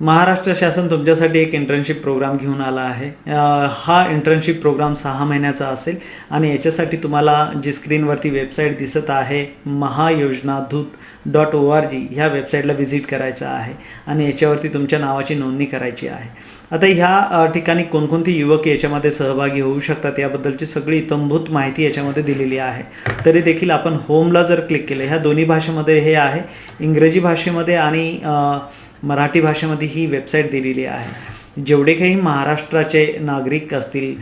महाराष्ट्र शासन तुमच्यासाठी एक इंटर्नशिप प्रोग्राम घेऊन आला आहे. हा इंटर्नशिप प्रोग्राम सहा महिन्याचा असेल आणि याच्यासाठी तुम्हाला जी स्क्रीनवरती वेबसाईट दिसत आहे महायोजनाधूत डॉट ओ आर जी ह्या वेबसाईटला व्हिजिट करायचं आहे आणि याच्यावरती तुमच्या नावाची नोंदणी करायची आहे. आता ह्या ठिकाणी कोणकोणते युवक याच्यामध्ये सहभागी होऊ शकतात याबद्दलची सगळी इतंभूत माहिती याच्यामध्ये दिलेली आहे. तरी देखील आपण होमला जर क्लिक केलं ह्या दोन्ही भाषेमध्ये हे आहे. इंग्रजी भाषेमध्ये आणि मराठी भाषेमध्ये ही वेबसाईट दिलेली आहे. जेवढे काही महाराष्ट्राचे नागरिक असतील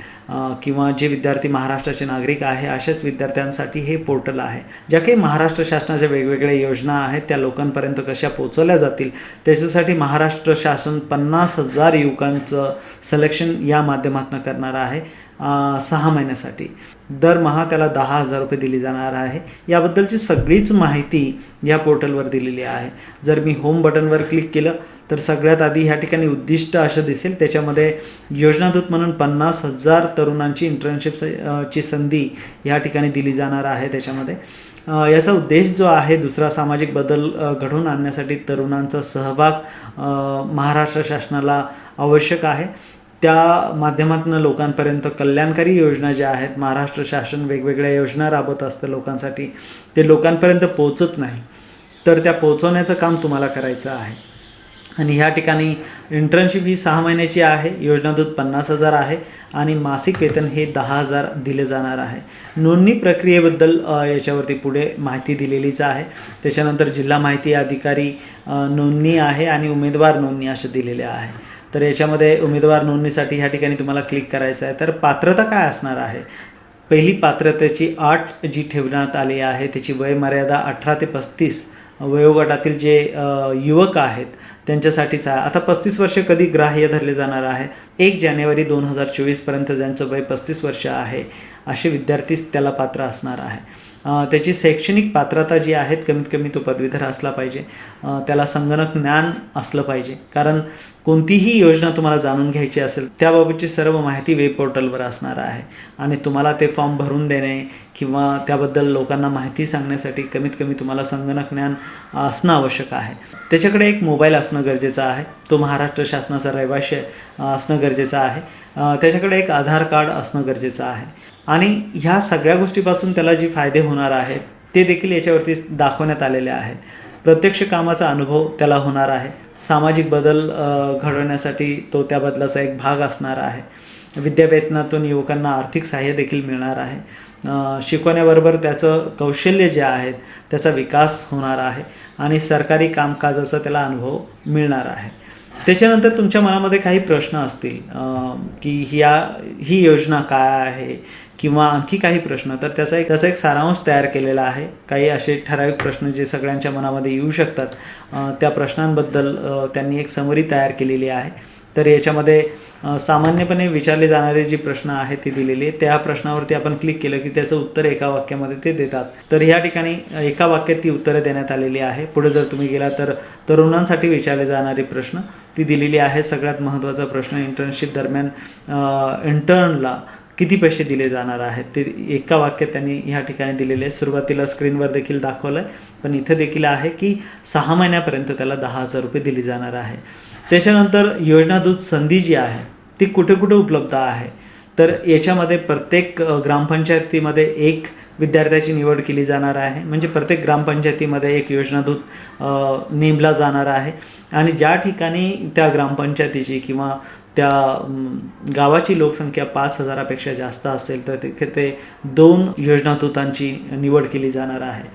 किंवा जे विद्यार्थी महाराष्ट्राचे नागरिक आहे अशाच विद्यार्थ्यांसाठी हे पोर्टल आहे ज्या काही महाराष्ट्र शासनाच्या वेगवेगळ्या योजना आहेत त्या लोकांपर्यंत कशा पोचवल्या जातील त्याच्यासाठी महाराष्ट्र शासन पन्नास हजार युवकांचं सिलेक्शन या माध्यमातून करणार आहे सहा महिन्यासाठी. दरमहा त्याला दहा हजार रुपये दिली जाणार आहे. याबद्दलची सगळीच माहिती या पोर्टलवर दिलेली आहे. जर मी होम बटनवर क्लिक केलं तर सगळ्यात आधी ह्या ठिकाणी उद्दिष्ट असं दिसेल. त्याच्यामध्ये योजनादूत म्हणून पन्नास हजार तरुणांची इंटर्नशिप ची संधी ह्या ठिकाणी दिली जाणार आहे त्याच्यामध्ये. याचा उद्देश जो आहे दुसरा सामाजिक बदल घडवून आणण्यासाठी तरुणांचा सहभाग महाराष्ट्र शासनाला आवश्यक आहे. त्या माध्यमातून लोकांपर्यंत कल्याणकारी योजना ज्या आहेत महाराष्ट्र शासन वेगवेगळ्या योजना राबवत असतं लोकांसाठी ते लोकांपर्यंत पोचत नाही. तर त्या पोचवण्याचं काम तुम्हाला करायचं आहे. आणि ह्या ठिकाणी इंटर्नशिप ही सहा महिन्याची आहे. योजनादूत पन्नास हजार आहे आणि मासिक वेतन हे दहा हजार दिले जाणार आहे. नोंदणी प्रक्रियेबद्दल याच्यावरती पुढे माहिती दिलेलीच आहे. त्याच्यानंतर जिल्हा माहिती अधिकारी नोंदणी आहे आणि उमेदवार नोंदणी असं दिलेल्या आहे. तर याच्यामध्ये उमेदवार नोंदणीसाठी ह्या ठिकाणी तुम्हाला क्लिक करायचं आहे. तर पात्रता काय असणार आहे? पहिली पात्रतेची आठ जी ठेवण्यात आली आहे त्याची वयमर्यादा अठरा ते पस्तीस. वयोगटातील जे युवक आहेत त्यांच्यासाठीच आहे. आता पस्तीस वर्ष कधी ग्राह्य धरले जाणार आहे? एक जानेवारी दोन हजार चोवीसपर्यंत ज्यांचं वय पस्तीस वर्ष आहे असे विद्यार्थीच त्याला पात्र असणार आहे. त्याची शैक्षणिक पात्रता जी आहेत कमीत कमी तो पदवीधर असला पाहिजे. त्याला संगणक ज्ञान असलं पाहिजे. कारण कोणतीही योजना तुम्हाला जाणून घ्यायची असेल त्याबाबतची सर्व माहिती वेब पोर्टलवर असणार आहे. आणि तुम्हाला ते फॉर्म भरून देणे किंवा त्याबद्दल लोकांना माहिती सांगण्यासाठी कमीत कमी तुम्हाला संगणक ज्ञान असणं आवश्यक आहे. त्याच्याकडे एक मोबाईल असणं गरजेचं आहे. तो महाराष्ट्र शासनाचा रहिवाशी असणं गरजेचं आहे. त्याच्याकडे एक आधार कार्ड असणं गरजेचं आहे. आणि ह्या सगळ्या गोष्टीपासून त्याला जे फायदे होणार आहेत ते देखील याच्यावरती दाखवण्यात आलेले आहेत. प्रत्यक्ष कामाचा अनुभव त्याला होणार आहे. सामाजिक बदल घडवण्यासाठी तो त्या बदलाचा एक भाग असणार आहे. विद्यावेतनातून युवकांना आर्थिक सहाय्य देखील मिळणार आहे. शिकवण्याबरोबर त्याचं कौशल्य जे आहेत त्याचा विकास होणार आहे आणि सरकारी कामकाजाचा त्याला अनुभव मिळणार आहे. त्याच्यानंतर तुमच्या मनामध्ये काही प्रश्न असतील की ह्या ही योजना काय आहे किंवा आणखी काही प्रश्न तर त्याचा एक त्याचा एक सारांश तयार केलेला आहे. काही असे ठराविक प्रश्न जे सगळ्यांच्या मनामध्ये येऊ शकतात त्या प्रश्नांबद्दल त्यांनी एक समरी तयार केलेली आहे. तर याच्यामध्ये सामान्यपणे विचारले जाणारे जे प्रश्न आहेत ते दिलेले आहेत त्या प्रश्नावरती आपण क्लिक केलं की त्याचं उत्तर एका वाक्यामध्ये ते देतात. तर ह्या ठिकाणी एका वाक्यात ती उत्तरं देण्यात आलेली आहे. पुढे जर तुम्ही गेला तर तरुणांसाठी विचारले जाणारे प्रश्न ती दिलेली आहे. सगळ्यात महत्त्वाचा प्रश्न इंटर्नशिप दरम्यान इंटर्नला किती पैसे दिले जाणार आहेत? ते एका वाक्यात त्यांनी ह्या ठिकाणी दिलेले आहे. सुरुवातीला स्क्रीनवर देखील दाखवलं आहे पण इथं देखील आहे की सहा महिन्यापर्यंत त्याला दहा हजार रुपये दिली जाणार आहे. त्याच्यानंतर योजनादूत संधी जी आहे ती कुठे कुठे उपलब्ध आहे? तर याच्यामध्ये प्रत्येक ग्रामपंचायतीमध्ये एक विद्यार्थ्याची निवड केली जाणार आहे. म्हणजे प्रत्येक ग्रामपंचायतीमध्ये एक योजनादूत नेमला जाणार आहे. आणि ज्या ठिकाणी त्या ग्रामपंचायतीची किंवा त्या गावाची लोकसंख्या पाच हजारापेक्षा जास्त असेल तर तिथे ते दोन योजनादूतांची निवड केली जाणार आहे.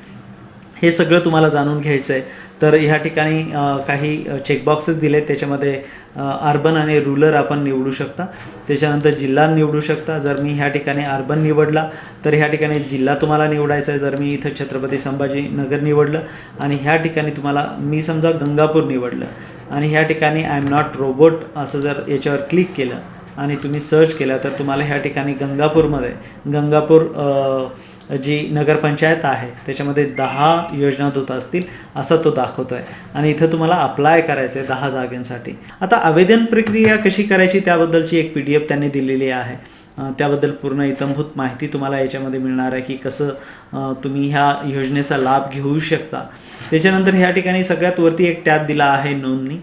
हे सगळं तुम्हाला जाणून घ्यायचं आहे तर ह्या ठिकाणी काही चेकबॉक्सेस दिले आहेत त्याच्यामध्ये अर्बन आणि रुरल आपण निवडू शकता. त्याच्यानंतर जिल्हा निवडू शकता. जर मी ह्या ठिकाणी अर्बन निवडला तर ह्या ठिकाणी जिल्हा तुम्हाला निवडायचा आहे जर मी इथं छत्रपती संभाजीनगर निवडलं आणि ह्या ठिकाणी तुम्हाला मी समजा गंगापूर निवडलं आणि ह्या ठिकाणी आय एम नॉट रोबोट असं जर याच्यावर क्लिक केलं आणि तुम्ही सर्च केलं तर तुम्हाला ह्या ठिकाणी गंगापूरमध्ये गंगापूर जी नगरपंचायत आहे त्याच्यामध्ये दहा योजना योजनादूत असतील असं तो दाखवतो आहे आणि इथं तुम्हाला अप्लाय करायचं आहे दहा जागांसाठी. आता आवेदन प्रक्रिया कशी करायची त्याबद्दलची एक पी डी एफ त्यांनी दिलेली आहे. त्याबद्दल पूर्ण इतंभूत माहिती तुम्हाला याच्यामध्ये मिळणार आहे की कसं तुम्ही ह्या योजनेचा लाभ घेऊ शकता. त्याच्यानंतर ह्या ठिकाणी सगळ्यात वरती एक टॅब दिला आहे नोंदणी.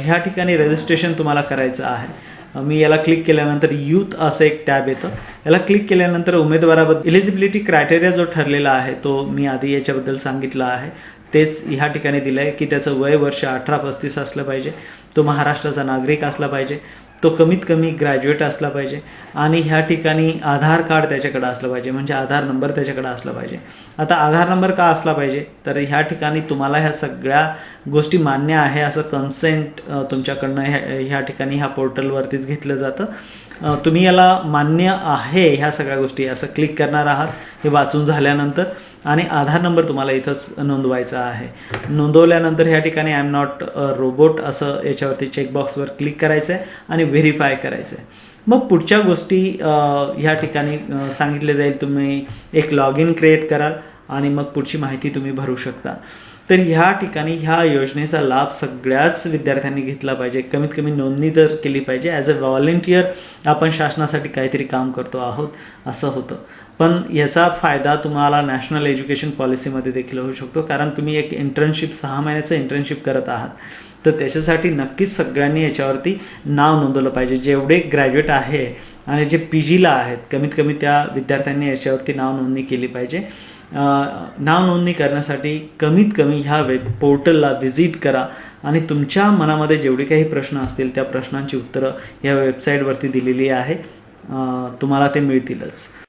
ह्या ठिकाणी रजिस्ट्रेशन तुम्हाला करायचं आहे. मी याला क्लिक केल्यानंतर यूथ असं एक टॅब येतं. याला क्लिक केल्यानंतर उमेदवाराबद्दल इलिजिबिलिटी क्रायटेरिया जो ठरलेला आहे तो मी आधी याच्याबद्दल सांगितला आहे. तेच ह्या ठिकाणी दिलं आहे की त्याचं वय वर्ष अठरा पस्तीस असलं पाहिजे. तो महाराष्ट्राचा नागरिक असला पाहिजे. तो कमीत कमी ग्रॅज्युएट असला पाहिजे. आणि ह्या ठिकाणी आधार कार्ड त्याच्याकडे असलं पाहिजे. म्हणजे आधार नंबर त्याच्याकडे असला पाहिजे. आता आधार नंबर का असला पाहिजे? तर ह्या ठिकाणी तुम्हाला ह्या सगळ्या गोष्टी मान्य आहे असं कन्सेंट तुमच्याकडनं ह्या ह्या ठिकाणी ह्या पोर्टलवरतीच घेतलं जातं. तुम्ही याला मान्य आहे ह्या सगळ्या गोष्टी असं क्लिक करणार आहात हे वाचून झाल्यानंतर. आणि आधार नंबर तुम्हाला इथंच नोंदवायचा आहे. नोंदवल्यानंतर ह्या ठिकाणी आय एम नॉट रोबोट असं याच्यावरती चेकबॉक्सवर क्लिक करायचं आहे आणि व्हेरीफाय करायचं आहे मग पुढच्या गोष्टी ह्या ठिकाणी सांगितले जाईल तुम्ही एक लॉग इन क्रिएट कराल आणि मग पुढची माहिती तुम्ही भरू शकता. तर ह्या ठिकाणी ह्या योजनेचा लाभ सगळ्याच विद्यार्थ्यांनी घेतला पाहिजे. कमीत कमी नोंदणी तर केली पाहिजे. ॲज अ व्हॉलेंटियर आपण शासनासाठी काहीतरी काम करतो आहोत असं होतं. पण याचा फायदा तुम्हाला नॅशनल एज्युकेशन पॉलिसीमध्ये देखील होऊ शकतो. कारण तुम्ही एक इंटर्नशिप सहा महिन्याचं इंटर्नशिप करत आहात. तर त्याच्यासाठी नक्कीच सगळ्यांनी याच्यावरती नाव नोंदवलं पाहिजे. जेवढे ग्रॅज्युएट आहे आणि जे पी जीला आहेत कमीत कमी त्या विद्यार्थ्यांनी याच्यावरती नाव नोंदणी केली पाहिजे. नाव नोंदणी करण्यासाठी कमीत कमी ह्या वेब पोर्टलला व्हिजिट करा आणि तुमच्या मनामध्ये जेवढे काही प्रश्न असतील त्या प्रश्नांची उत्तरं या वेबसाईटवरती दिलेली आहे. तुम्हाला ते मिळतीलच.